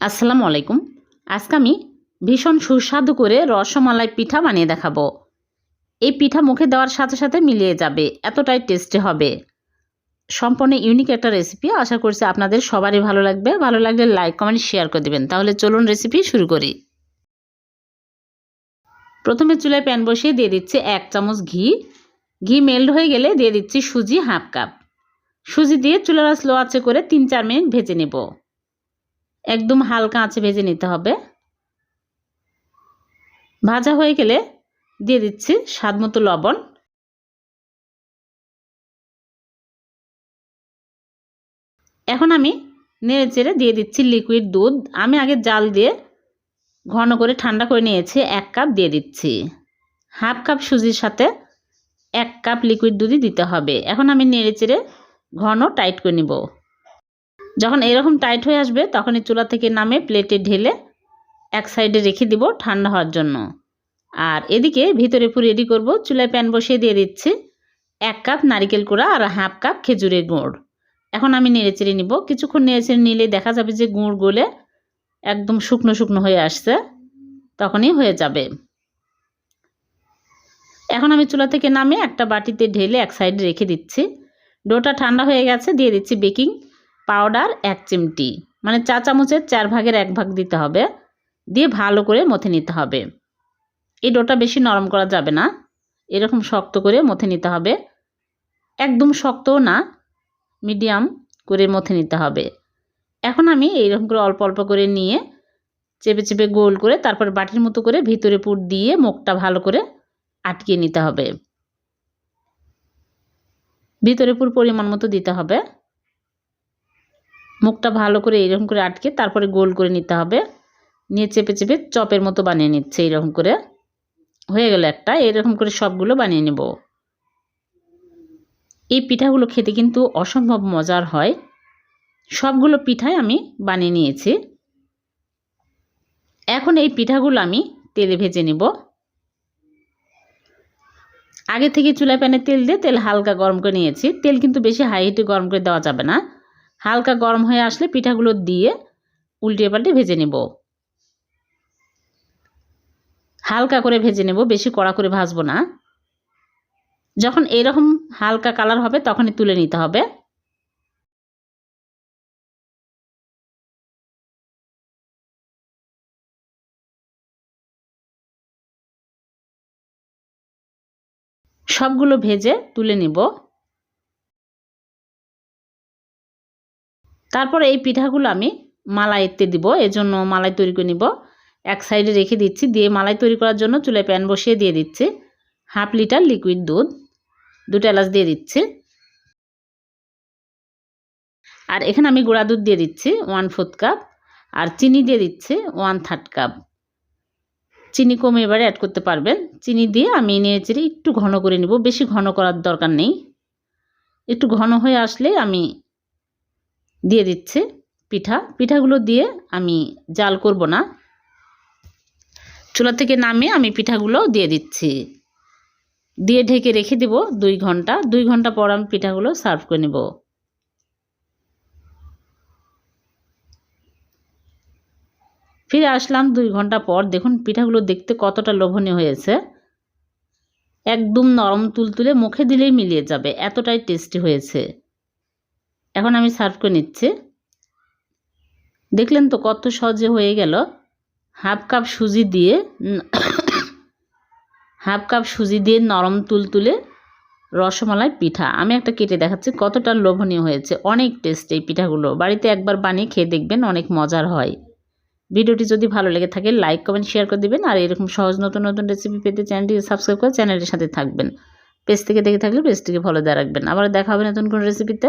আসসালামু আলাইকুম। আজকে আমি ভীষণ সুস্বাদু করে রসমালাই পিঠা বানিয়ে দেখাবো। এই পিঠা মুখে দেওয়ার সাথে সাথে মিলিয়ে যাবে, এতটাই টেস্টি হবে। সম্পূর্ণ ইউনিক একটা রেসিপি আশা করছি আপনাদের সবারই ভালো লাগবে। ভালো লাগলে লাইক কমেন্ট শেয়ার করে দেবেন। তাহলে চলুন রেসিপি শুরু করি। প্রথমে চুলায় প্যান বসিয়ে দিয়ে দিচ্ছি এক চামচ ঘি। ঘি মেল্ট হয়ে গেলে দিয়ে দিচ্ছি সুজি হাফ কাপ সুজি দিয়ে চুলার স্লো আছে করে তিন চার মিনিট ভেজে নেব। একদম হালকা আঁচে ভেজে নিতে হবে। ভাজা হয়ে গেলে দিয়ে দিচ্ছি স্বাদ মতো লবণ। এখন আমি নেড়ে চেড়ে দিয়ে দিচ্ছি লিকুইড দুধ। আমি আগে জাল দিয়ে ঘন করে ঠান্ডা করে নিয়েছি, এক কাপ দিয়ে দিচ্ছি। হাফ কাপ সুজির সাথে এক কাপ লিকুইড দুধই দিতে হবে। এখন আমি নেড়ে চেড়ে ঘন টাইট করে নিব। যখন এরকম টাইট হয়ে আসবে তখন এই চুলা থেকে নামে প্লেটে ঢেলে এক সাইডে রেখে দিব ঠান্ডা হওয়ার জন্য। আর এদিকে ভিতরে পুরো রেডি করব, চুলায় প্যান বসিয়ে দিয়ে দিচ্ছি এক কাপ নারিকেল কোড়া আর হাফ কাপ খেজুরের গুঁড়। এখন আমি নেড়ে চেড়ে নিব। কিছুক্ষণ নেড়ে চেড়ে নিলে দেখা যাবে যে গুঁড় গলে একদম শুকনো শুকনো হয়ে আসছে, তখনই হয়ে যাবে। এখন আমি চুলা থেকে নামে একটা বাটিতে ঢেলে এক সাইডে রেখে দিচ্ছি। ডোটা ঠান্ডা হয়ে গেছে, দিয়ে দিচ্ছি বেকিং পাউডার এক চিমটি মানে চা চামচের চার ভাগের এক ভাগ দিতে হবে, দিয়ে ভালো করে মথে নিতে হবে। এই ডোটা বেশি নরম করা যাবে না, এরকম শক্ত করে মথে নিতে হবে। একদম শক্তও না, মিডিয়াম করে মথে নিতে হবে। এখন আমি এইরকম করে অল্প অল্প করে নিয়ে চেপে চেপে গোল করে তারপর বাটির মতো করে ভিতরে পুর দিয়ে মুখটা ভালো করে আটকিয়ে নিতে হবে। ভিতরে পুর পরিমাণ মতো দিতে হবে। মুখটা ভালো করে এরকম করে আটকে তারপরে গোল করে নিতে হবে। নিয়ে চেপে চেপে চপের মতো বানিয়ে নিচ্ছে এইরকম করে। হয়ে গেল একটা, এরকম করে সবগুলো বানিয়ে নেব। এই পিঠাগুলো খেতে কিন্তু অসম্ভব মজার হয়। সবগুলো পিঠাই আমি বানিয়ে নিয়েছি। এখন এই পিঠাগুলো আমি তেলে ভেজে নেব। আগে থেকে চুলায় প্যানে তেল দিয়ে তেল হালকা গরম করে নিয়েছি। তেল কিন্তু বেশি হাই হিটে গরম করে দেওয়া যাবে না। হালকা গরম হয়ে আসলে পিঠাগুলো দিয়ে উল্টিয়ে পাল্টে ভেজে নেব। হালকা করে ভেজে নেব, বেশি কড়া করে ভাজবো না। যখন এরকম হালকা কালার হবে তখনই তুলে নিতে হবে। সবগুলো ভেজে তুলে নিব। তারপর এই পিঠাগুলো আমি মালাই এতে দিব, এজন্য মালাই তৈরি করে নিব। এক সাইডে রেখে দিচ্ছি, দিয়ে মালাই তৈরি করার জন্য চুলে প্যান বসিয়ে দিয়ে দিচ্ছি। হাফ লিটার লিকুইড দুধ, দুটো এলাচ দিয়ে দিচ্ছি। আর এখানে আমি গুঁড়া দুধ দিয়ে দিচ্ছি, ওয়ান ফোর্থ কাপ। আর চিনি দিয়ে দিচ্ছি, ওয়ান থার্ড কাপ। চিনি কমে এবারে অ্যাড করতে পারবেন। চিনি দিয়ে আমি নিয়ে চেড়ে একটু ঘন করে নিব, বেশি ঘন করার দরকার নেই। একটু ঘন হয়ে আসলে আমি দিয়ে দিচ্ছি পিঠা। পিঠাগুলো দিয়ে আমি জাল করব না। চুলা থেকে নামিয়ে আমি পিঠাগুলো দিয়ে দিচ্ছি। দিয়ে ঢেকে রেখে দেব দুই ঘণ্টা। দুই ঘণ্টা পর আমি পিঠাগুলো সার্ভ করে নেব। ফিরে আসলাম দুই ঘণ্টা পর। দেখুন, পিঠাগুলো দেখতে কতটা লোভনীয় হয়েছে। একদম নরম তুলতুলে মুখে দিলেই মিলিয়ে যাবে। এতটাই টেস্টি হয়েছে। এখন আমি সার্ভ করে নিচ্ছি। দেখলেন তো কত সহজে হয়ে গেল। হাফ কাপ সুজি দিয়ে, হাফ কাপ সুজি দিয়ে নরম তুলতুলে রসমালাই পিঠা। আমি একটা কেটে দেখাচ্ছি কতটা লোভনীয় হয়েছে। অনেক টেস্ট এই পিঠাগুলো। বাড়িতে একবার বানিয়ে খেয়ে দেখবেন অনেক মজার হয়। ভিডিওটি যদি ভালো লেগে থাকে লাইক কমেন্ট শেয়ার করে দেবেন। আর এরকম সহজ নতুন নতুন রেসিপি পেতে চ্যানেলটিকে সাবস্ক্রাইব করে চ্যানেলের সাথে থাকবেন। পেজ থেকে দেখে থাকলে পেজটিকে ফলো দেওয়া রাখবেন। আবার দেখা হবে নতুন কোনো রেসিপিতে